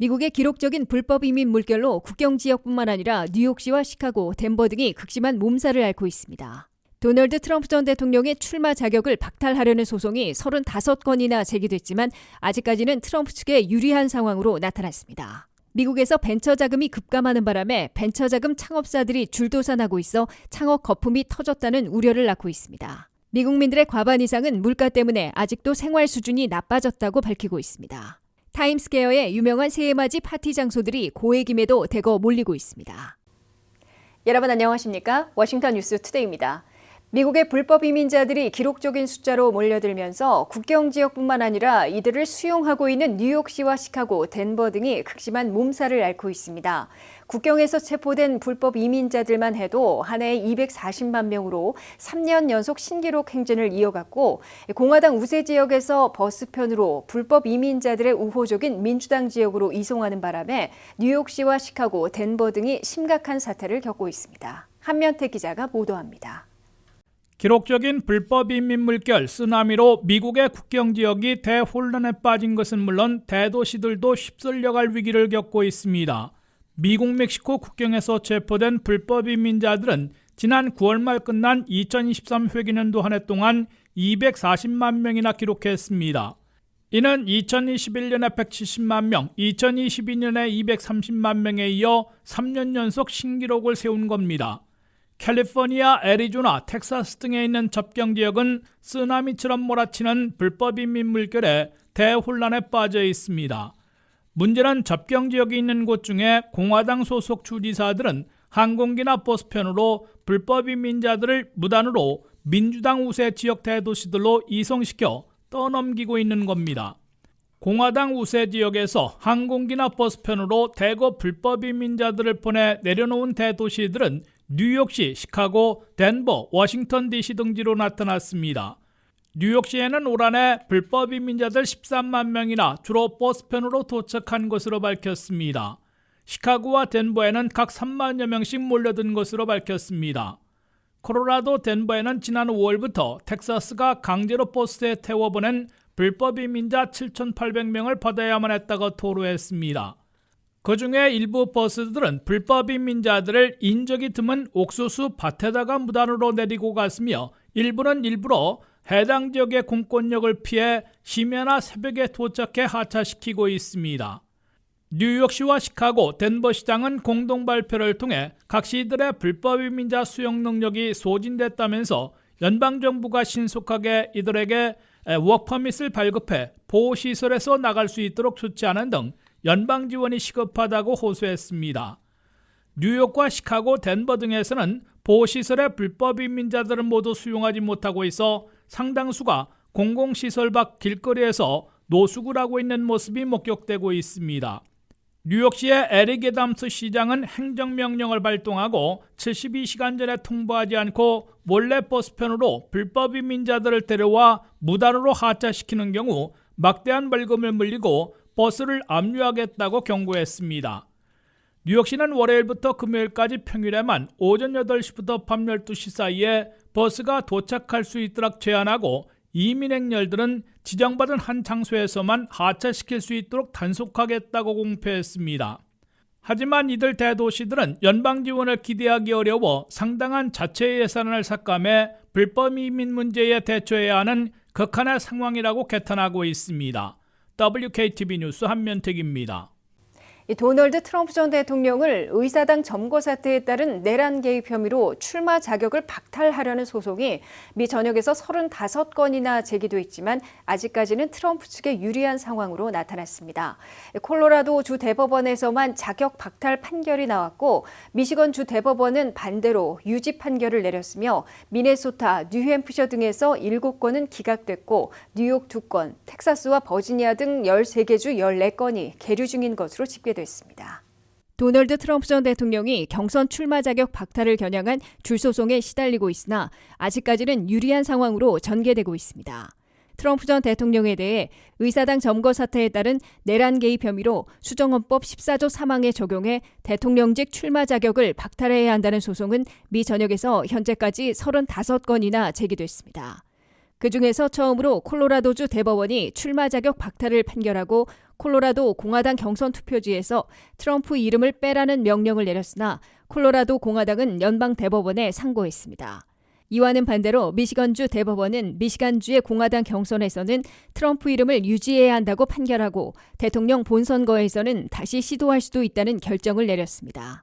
미국의 기록적인 불법 이민 물결로 국경 지역뿐만 아니라 뉴욕시와 시카고, 덴버 등이 극심한 몸살을 앓고 있습니다. 도널드 트럼프 전 대통령의 출마 자격을 박탈하려는 소송이 35건이나 제기됐지만 아직까지는 트럼프 측에 유리한 상황으로 나타났습니다. 미국에서 벤처 자금이 급감하는 바람에 벤처 자금 창업사들이 줄도산하고 있어 창업 거품이 터졌다는 우려를 낳고 있습니다. 미국민들의 과반 이상은 물가 때문에 아직도 생활 수준이 나빠졌다고 밝히고 있습니다. 타임스퀘어의 유명한 새해맞이 파티 장소들이 고액임에도 대거 몰리고 있습니다. 여러분 안녕하십니까? 워싱턴 뉴스 투데이입니다. 미국의 불법 이민자들이 기록적인 숫자로 몰려들면서 국경 지역뿐만 아니라 이들을 수용하고 있는 뉴욕시와 시카고, 덴버 등이 극심한 몸살을 앓고 있습니다. 국경에서 체포된 불법 이민자들만 해도 한 해에 240만 명으로 3년 연속 신기록 행진을 이어갔고 공화당 우세 지역에서 버스편으로 불법 이민자들의 우호적인 민주당 지역으로 이송하는 바람에 뉴욕시와 시카고, 덴버 등이 심각한 사태를 겪고 있습니다. 한면태 기자가 보도합니다. 기록적인 불법 이민 물결 쓰나미로 미국의 국경 지역이 대혼란에 빠진 것은 물론 대도시들도 휩쓸려갈 위기를 겪고 있습니다. 미국 멕시코 국경에서 체포된 불법 이민자들은 지난 9월 말 끝난 2023 회기년도 한 해 동안 240만 명이나 기록했습니다. 이는 2021년에 170만 명, 2022년에 230만 명에 이어 3년 연속 신기록을 세운 겁니다. 캘리포니아, 애리조나, 텍사스 등에 있는 접경 지역은 쓰나미처럼 몰아치는 불법 이민 물결에 대혼란에 빠져 있습니다. 문제는 접경 지역이 있는 곳 중에 공화당 소속 주지사들은 항공기나 버스편으로 불법 이민자들을 무단으로 민주당 우세 지역 대도시들로 이송시켜 떠넘기고 있는 겁니다. 공화당 우세 지역에서 항공기나 버스편으로 대거 불법 이민자들을 보내 내려놓은 대도시들은 뉴욕시, 시카고, 덴버, 워싱턴 DC 등지로 나타났습니다. 뉴욕시에는 올 한해 불법 이민자들 13만 명이나 주로 버스편으로 도착한 것으로 밝혔습니다. 시카고와 덴버에는 각 3만여 명씩 몰려든 것으로 밝혔습니다. 코로라도 덴버에는 지난 5월부터 텍사스가 강제로 버스에 태워보낸 불법 이민자 7,800명을 받아야만 했다고 토로했습니다. 그 중에 일부 버스들은 불법 이민자들을 인적이 드문 옥수수 밭에다가 무단으로 내리고 갔으며 일부는 일부러 해당 지역의 공권력을 피해 심야나 새벽에 도착해 하차시키고 있습니다. 뉴욕시와 시카고, 덴버시장은 공동 발표를 통해 각 시들의 불법 이민자 수용 능력이 소진됐다면서 연방정부가 신속하게 이들에게 워크퍼밋을 발급해 보호시설에서 나갈 수 있도록 조치하는 등 연방 지원이 시급하다고 호소했습니다. 뉴욕과 시카고, 덴버 등에서는 보호시설의 불법 이민자들을 모두 수용하지 못하고 있어 상당수가 공공시설 밖 길거리에서 노숙을 하고 있는 모습이 목격되고 있습니다. 뉴욕시의 에릭 에담스 시장은 행정명령을 발동하고 72시간 전에 통보하지 않고 몰래 버스편으로 불법 이민자들을 데려와 무단으로 하차시키는 경우 막대한 벌금을 물리고 버스를 압류하겠다고 경고했습니다. 뉴욕시는 월요일부터 금요일까지 평일에만 오전 8시부터 밤 12시 사이에 버스가 도착할 수 있도록 제한하고 이민 행렬들은 지정받은 한 장소에서만 하차시킬 수 있도록 단속하겠다고 공표했습니다. 하지만 이들 대도시들은 연방 지원을 기대하기 어려워 상당한 자체 예산을 삭감해 불법 이민 문제에 대처해야 하는 극한의 상황이라고 개탄하고 있습니다. WKTV 뉴스 한면택입니다. 이 도널드 트럼프 전 대통령을 의사당 점거 사태에 따른 내란 개입 혐의로 출마 자격을 박탈하려는 소송이 미 전역에서 35건이나 제기돼 있지만 아직까지는 트럼프 측에 유리한 상황으로 나타났습니다. 콜로라도 주 대법원에서만 자격 박탈 판결이 나왔고 미시건 주 대법원은 반대로 유지 판결을 내렸으며 미네소타, 뉴햄프셔 등에서 7건은 기각됐고 뉴욕 2건, 텍사스와 버지니아 등 13개 주 14건이 계류 중인 것으로 집계됐습니다. 됐습니다. 도널드 트럼프 전 대통령이 경선 출마 자격 박탈을 겨냥한 줄소송에 시달리고 있으나 아직까지는 유리한 상황으로 전개되고 있습니다. 트럼프 전 대통령에 대해 의사당 점거 사태에 따른 내란 개입 혐의로 수정헌법 14조 3항에 적용해 대통령직 출마 자격을 박탈해야 한다는 소송은 미 전역에서 현재까지 35건이나 제기됐습니다. 그 중에서 처음으로 콜로라도주 대법원이 출마 자격 박탈을 판결하고 콜로라도 공화당 경선 투표지에서 트럼프 이름을 빼라는 명령을 내렸으나 콜로라도 공화당은 연방 대법원에 상고했습니다. 이와는 반대로 미시건주 대법원은 미시간주의 공화당 경선에서는 트럼프 이름을 유지해야 한다고 판결하고 대통령 본선거에서는 다시 시도할 수도 있다는 결정을 내렸습니다.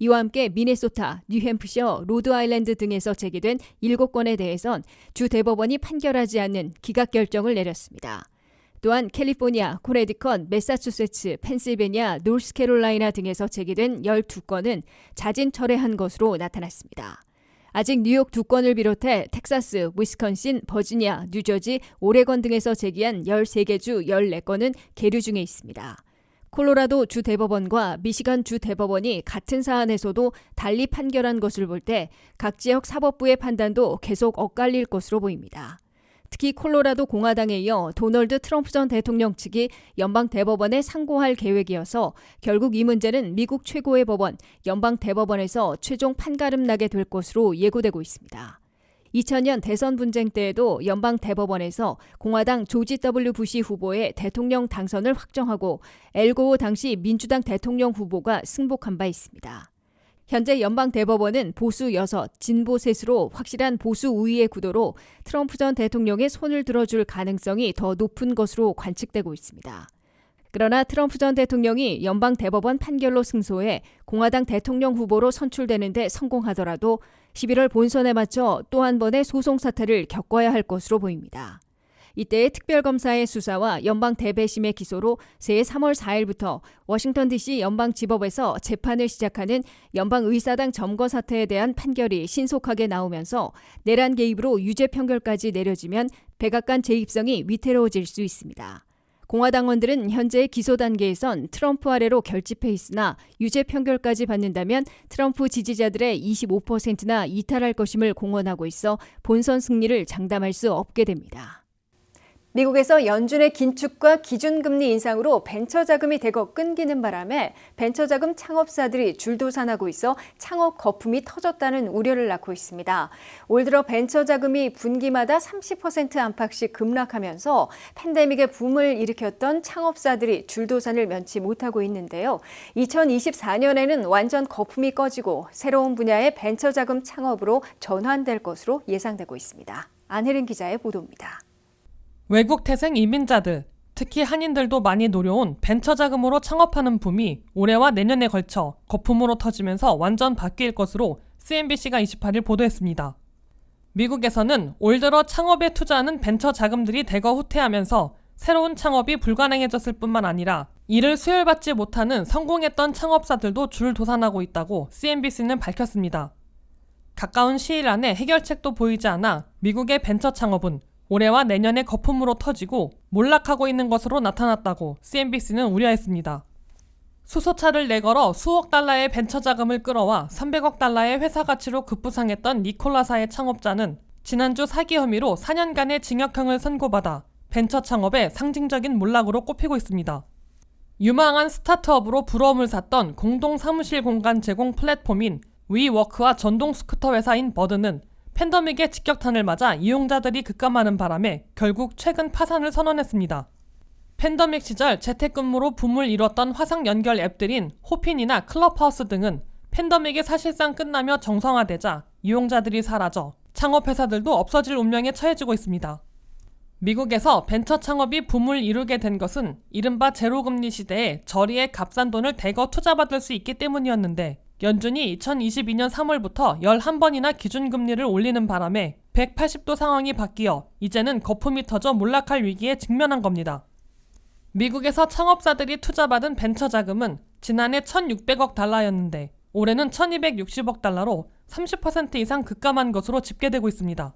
이와 함께 미네소타, 뉴햄프셔, 로드아일랜드 등에서 제기된 7건에 대해선 주 대법원이 판결하지 않는 기각 결정을 내렸습니다. 또한 캘리포니아, 코네디컨, 매사추세츠, 펜실베니아, 노스캐롤라이나 등에서 제기된 12건은 자진 철회한 것으로 나타났습니다. 아직 뉴욕 두 건을 비롯해 텍사스, 위스컨신, 버지니아, 뉴저지, 오레건 등에서 제기한 13개 주 14건은 계류 중에 있습니다. 콜로라도 주 대법원과 미시간 주 대법원이 같은 사안에서도 달리 판결한 것을 볼 때 각 지역 사법부의 판단도 계속 엇갈릴 것으로 보입니다. 특히 콜로라도 공화당에 이어 도널드 트럼프 전 대통령 측이 연방 대법원에 상고할 계획이어서 결국 이 문제는 미국 최고의 법원 연방 대법원에서 최종 판가름 나게 될 것으로 예고되고 있습니다. 2000년 대선 분쟁 때에도 연방 대법원에서 공화당 조지 W 부시 후보의 대통령 당선을 확정하고 엘고우 당시 민주당 대통령 후보가 승복한 바 있습니다. 현재 연방 대법원은 보수 6, 진보 셋으로 확실한 보수 우위의 구도로 트럼프 전 대통령의 손을 들어줄 가능성이 더 높은 것으로 관측되고 있습니다. 그러나 트럼프 전 대통령이 연방 대법원 판결로 승소해 공화당 대통령 후보로 선출되는데 성공하더라도 11월 본선에 맞춰 또 한 번의 소송 사태를 겪어야 할 것으로 보입니다. 이때의 특별검사의 수사와 연방 대배심의 기소로 새해 3월 4일부터 워싱턴 DC 연방 지법에서 재판을 시작하는 연방 의사당 점거 사태에 대한 판결이 신속하게 나오면서 내란 개입으로 유죄 판결까지 내려지면 백악관 재입성이 위태로워질 수 있습니다. 공화당원들은 현재 기소 단계에선 트럼프 아래로 결집해 있으나 유죄 판결까지 받는다면 트럼프 지지자들의 25%나 이탈할 것임을 공언하고 있어 본선 승리를 장담할 수 없게 됩니다. 미국에서 연준의 긴축과 기준금리 인상으로 벤처 자금이 대거 끊기는 바람에 벤처 자금 창업사들이 줄도산하고 있어 창업 거품이 터졌다는 우려를 낳고 있습니다. 올 들어 벤처 자금이 분기마다 30% 안팎씩 급락하면서 팬데믹의 붐을 일으켰던 창업사들이 줄도산을 면치 못하고 있는데요. 2024년에는 완전 거품이 꺼지고 새로운 분야의 벤처 자금 창업으로 전환될 것으로 예상되고 있습니다. 안혜린 기자의 보도입니다. 외국 태생 이민자들, 특히 한인들도 많이 노려온 벤처 자금으로 창업하는 붐이 올해와 내년에 걸쳐 거품으로 터지면서 완전 바뀔 것으로 CNBC가 28일 보도했습니다. 미국에서는 올 들어 창업에 투자하는 벤처 자금들이 대거 후퇴하면서 새로운 창업이 불가능해졌을 뿐만 아니라 이를 수혈받지 못하는 성공했던 창업사들도 줄 도산하고 있다고 CNBC는 밝혔습니다. 가까운 시일 안에 해결책도 보이지 않아 미국의 벤처 창업은 올해와 내년에 거품으로 터지고 몰락하고 있는 것으로 나타났다고 CNBC는 우려했습니다. 수소차를 내걸어 수억 달러의 벤처 자금을 끌어와 300억 달러의 회사 가치로 급부상했던 니콜라사의 창업자는 지난주 사기 혐의로 4년간의 징역형을 선고받아 벤처 창업의 상징적인 몰락으로 꼽히고 있습니다. 유망한 스타트업으로 부러움을 샀던 공동 사무실 공간 제공 플랫폼인 위워크와 전동 스쿠터 회사인 버드는 팬데믹의 직격탄을 맞아 이용자들이 급감하는 바람에 결국 최근 파산을 선언했습니다. 팬데믹 시절 재택근무로 붐을 이뤘던 화상 연결 앱들인 호핀이나 클럽하우스 등은 팬데믹이 사실상 끝나며 정상화되자 이용자들이 사라져 창업회사들도 없어질 운명에 처해지고 있습니다. 미국에서 벤처 창업이 붐을 이루게 된 것은 이른바 제로금리 시대에 저리에 값싼 돈을 대거 투자받을 수 있기 때문이었는데 연준이 2022년 3월부터 11번이나 기준금리를 올리는 바람에 180도 상황이 바뀌어 이제는 거품이 터져 몰락할 위기에 직면한 겁니다. 미국에서 창업사들이 투자받은 벤처 자금은 지난해 1,600억 달러였는데 올해는 1,260억 달러로 30% 이상 급감한 것으로 집계되고 있습니다.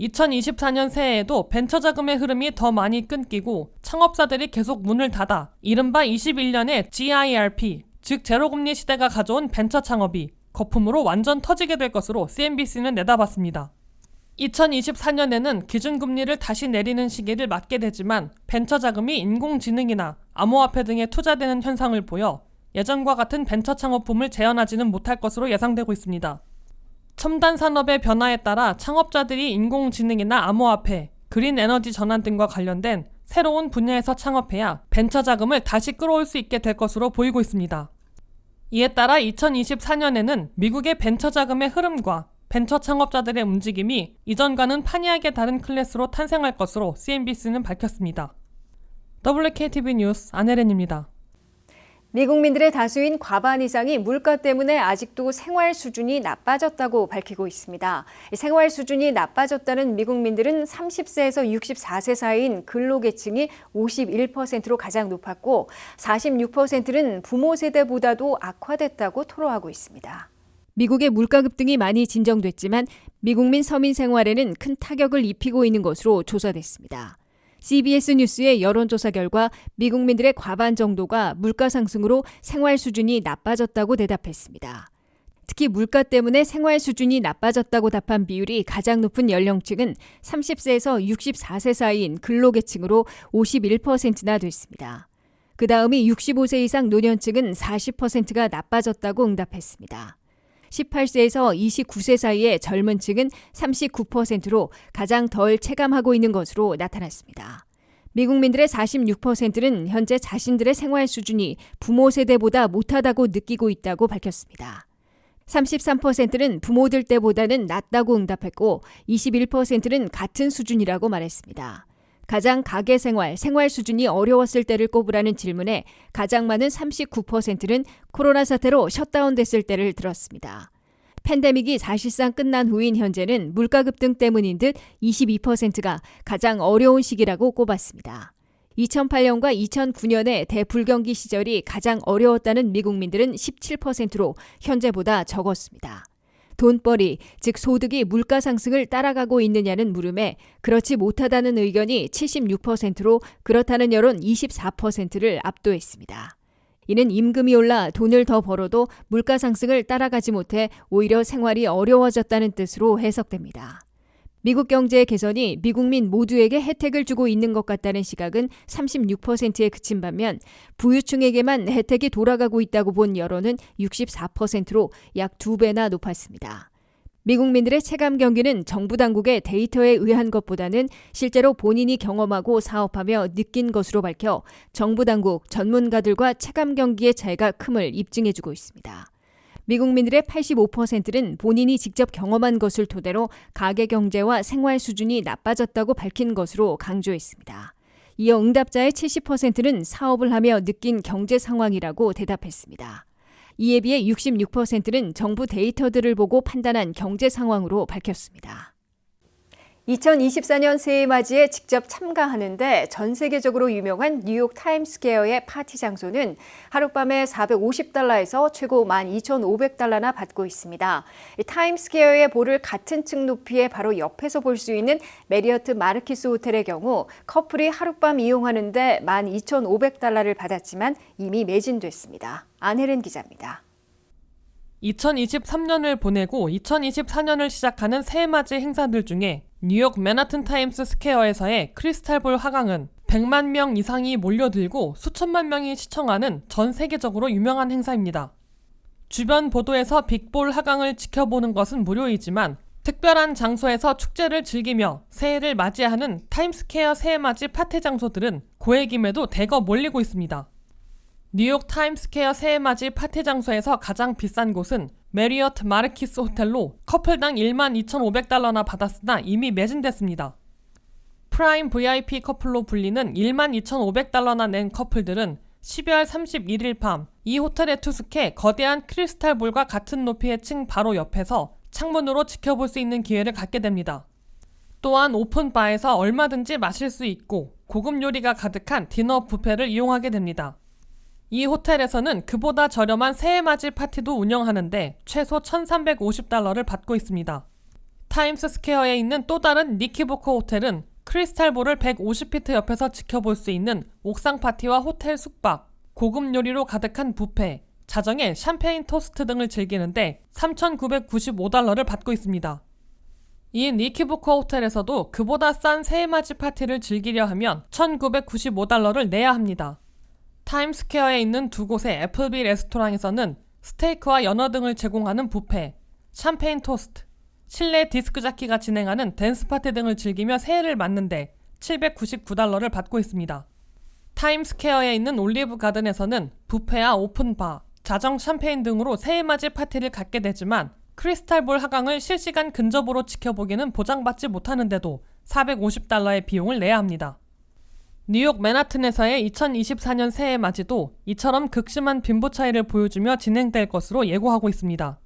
2024년 새해에도 벤처 자금의 흐름이 더 많이 끊기고 창업사들이 계속 문을 닫아 이른바 21년의 GIRP, 즉 제로금리 시대가 가져온 벤처 창업이 거품으로 완전 터지게 될 것으로 CNBC는 내다봤습니다. 2024년에는 기준금리를 다시 내리는 시기를 맞게 되지만 벤처 자금이 인공지능이나 암호화폐 등에 투자되는 현상을 보여 예전과 같은 벤처 창업붐을 재현하지는 못할 것으로 예상되고 있습니다. 첨단 산업의 변화에 따라 창업자들이 인공지능이나 암호화폐, 그린 에너지 전환 등과 관련된 새로운 분야에서 창업해야 벤처 자금을 다시 끌어올 수 있게 될 것으로 보이고 있습니다. 이에 따라 2024년에는 미국의 벤처 자금의 흐름과 벤처 창업자들의 움직임이 이전과는 판이하게 다른 클래스로 탄생할 것으로 CNBC는 밝혔습니다. WKTV 뉴스 안혜렌입니다. 미국민들의 다수인 과반 이상이 물가 때문에 아직도 생활 수준이 나빠졌다고 밝히고 있습니다. 생활 수준이 나빠졌다는 미국민들은 30세에서 64세 사이인 근로계층이 51%로 가장 높았고 46%는 부모 세대보다도 악화됐다고 토로하고 있습니다. 미국의 물가 급등이 많이 진정됐지만 미국민 서민 생활에는 큰 타격을 입히고 있는 것으로 조사됐습니다. CBS 뉴스의 여론조사 결과 미국민들의 과반 정도가 물가 상승으로 생활 수준이 나빠졌다고 대답했습니다. 특히 물가 때문에 생활 수준이 나빠졌다고 답한 비율이 가장 높은 연령층은 30세에서 64세 사이인 근로계층으로 51%나 됐습니다. 그 다음이 65세 이상 노년층은 40%가 나빠졌다고 응답했습니다. 18세에서 29세 사이의 젊은 층은 39%로 가장 덜 체감하고 있는 것으로 나타났습니다. 미국민들의 46%는 현재 자신들의 생활 수준이 부모 세대보다 못하다고 느끼고 있다고 밝혔습니다. 33%는 부모들 때보다는 낮다고 응답했고 21%는 같은 수준이라고 말했습니다. 가장 가계 생활, 생활 수준이 어려웠을 때를 꼽으라는 질문에 가장 많은 39%는 코로나 사태로 셧다운됐을 때를 들었습니다. 팬데믹이 사실상 끝난 후인 현재는 물가 급등 때문인 듯 22%가 가장 어려운 시기라고 꼽았습니다. 2008년과 2009년의 대불경기 시절이 가장 어려웠다는 미국민들은 17%로 현재보다 적었습니다. 돈벌이, 즉 소득이 물가 상승을 따라가고 있느냐는 물음에 그렇지 못하다는 의견이 76%로 그렇다는 여론 24%를 압도했습니다. 이는 임금이 올라 돈을 더 벌어도 물가 상승을 따라가지 못해 오히려 생활이 어려워졌다는 뜻으로 해석됩니다. 미국 경제의 개선이 미국민 모두에게 혜택을 주고 있는 것 같다는 시각은 36%에 그친 반면 부유층에게만 혜택이 돌아가고 있다고 본 여론은 64%로 약두 배나 높았습니다. 미국민들의 체감 경기는 정부 당국의 데이터에 의한 것보다는 실제로 본인이 경험하고 사업하며 느낀 것으로 밝혀 정부 당국 전문가들과 체감 경기의 차이가 큼을 입증해주고 있습니다. 미국민들의 85%는 본인이 직접 경험한 것을 토대로 가계 경제와 생활 수준이 나빠졌다고 밝힌 것으로 강조했습니다. 이어 응답자의 70%는 사업을 하며 느낀 경제 상황이라고 대답했습니다. 이에 비해 66%는 정부 데이터들을 보고 판단한 경제 상황으로 밝혔습니다. 2024년 새해 맞이에 직접 참가하는데 전 세계적으로 유명한 뉴욕 타임스퀘어의 파티 장소는 하룻밤에 450달러에서 최고 12,500달러나 받고 있습니다. 타임스퀘어의 볼을 같은 층 높이에 바로 옆에서 볼 수 있는 메리어트 마르키스 호텔의 경우 커플이 하룻밤 이용하는데 12,500달러를 받았지만 이미 매진됐습니다. 안혜른 기자입니다. 2023년을 보내고 2024년을 시작하는 새해맞이 행사들 중에 뉴욕 맨하튼 타임스 스퀘어에서의 크리스탈볼 화강은 100만 명 이상이 몰려들고 수천만 명이 시청하는 전 세계적으로 유명한 행사입니다. 주변 보도에서 빅볼 화강을 지켜보는 것은 무료이지만 특별한 장소에서 축제를 즐기며 새해를 맞이하는 타임스퀘어 새해맞이 파티 장소들은 고액임에도 대거 몰리고 있습니다. 뉴욕 타임스퀘어 새해맞이 파티 장소에서 가장 비싼 곳은 메리어트 마르키스 호텔로 커플당 1만 2,500달러나 받았으나 이미 매진됐습니다. 프라임 VIP 커플로 불리는 1만 2,500달러나 낸 커플들은 12월 31일 밤 이 호텔에 투숙해 거대한 크리스탈 볼과 같은 높이의 층 바로 옆에서 창문으로 지켜볼 수 있는 기회를 갖게 됩니다. 또한 오픈바에서 얼마든지 마실 수 있고 고급 요리가 가득한 디너 뷔페를 이용하게 됩니다. 이 호텔에서는 그보다 저렴한 새해맞이 파티도 운영하는데 최소 1,350달러를 받고 있습니다. 타임스 스퀘어에 있는 또 다른 니키보코 호텔은 크리스탈볼을 150피트 옆에서 지켜볼 수 있는 옥상 파티와 호텔 숙박, 고급 요리로 가득한 뷔페, 자정에 샴페인 토스트 등을 즐기는데 3,995달러를 받고 있습니다. 이 니키부커 호텔에서도 그보다 싼 새해맞이 파티를 즐기려 하면 1995달러를 내야 합니다. 타임스퀘어에 있는 두 곳의 애플비 레스토랑에서는 스테이크와 연어 등을 제공하는 뷔페, 샴페인 토스트, 실내 디스크자키가 진행하는 댄스 파티 등을 즐기며 새해를 맞는데 799달러를 받고 있습니다. 타임스퀘어에 있는 올리브 가든에서는 뷔페와 오픈바, 자정 샴페인 등으로 새해맞이 파티를 갖게 되지만 크리스탈볼 하강을 실시간 근접으로 지켜보기는 보장받지 못하는데도 450달러의 비용을 내야 합니다. 뉴욕 맨하튼에서의 2024년 새해 맞이도 이처럼 극심한 빈부 차이를 보여주며 진행될 것으로 예고하고 있습니다.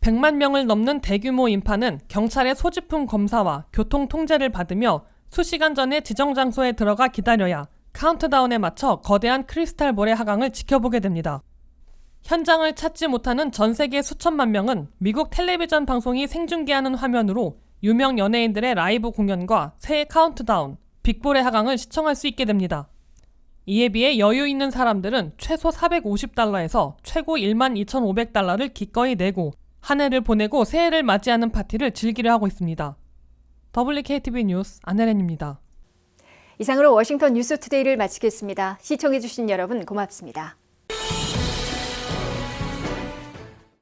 100만 명을 넘는 대규모 인파는 경찰의 소지품 검사와 교통 통제를 받으며 수시간 전에 지정 장소에 들어가 기다려야 카운트다운에 맞춰 거대한 크리스탈볼의 하강을 지켜보게 됩니다. 현장을 찾지 못하는 전 세계 수천만 명은 미국 텔레비전 방송이 생중계하는 화면으로 유명 연예인들의 라이브 공연과 새해 카운트다운, 빅볼의 하강을 시청할 수 있게 됩니다. 이에 비해 여유 있는 사람들은 최소 450달러에서 최고 12,500달러를 기꺼이 내고 한 해를 보내고 새해를 맞이하는 파티를 즐기려 하고 있습니다. WKTV 뉴스 안혜련입니다. 이상으로 워싱턴 뉴스 투데이를 마치겠습니다. 시청해주신 여러분 고맙습니다.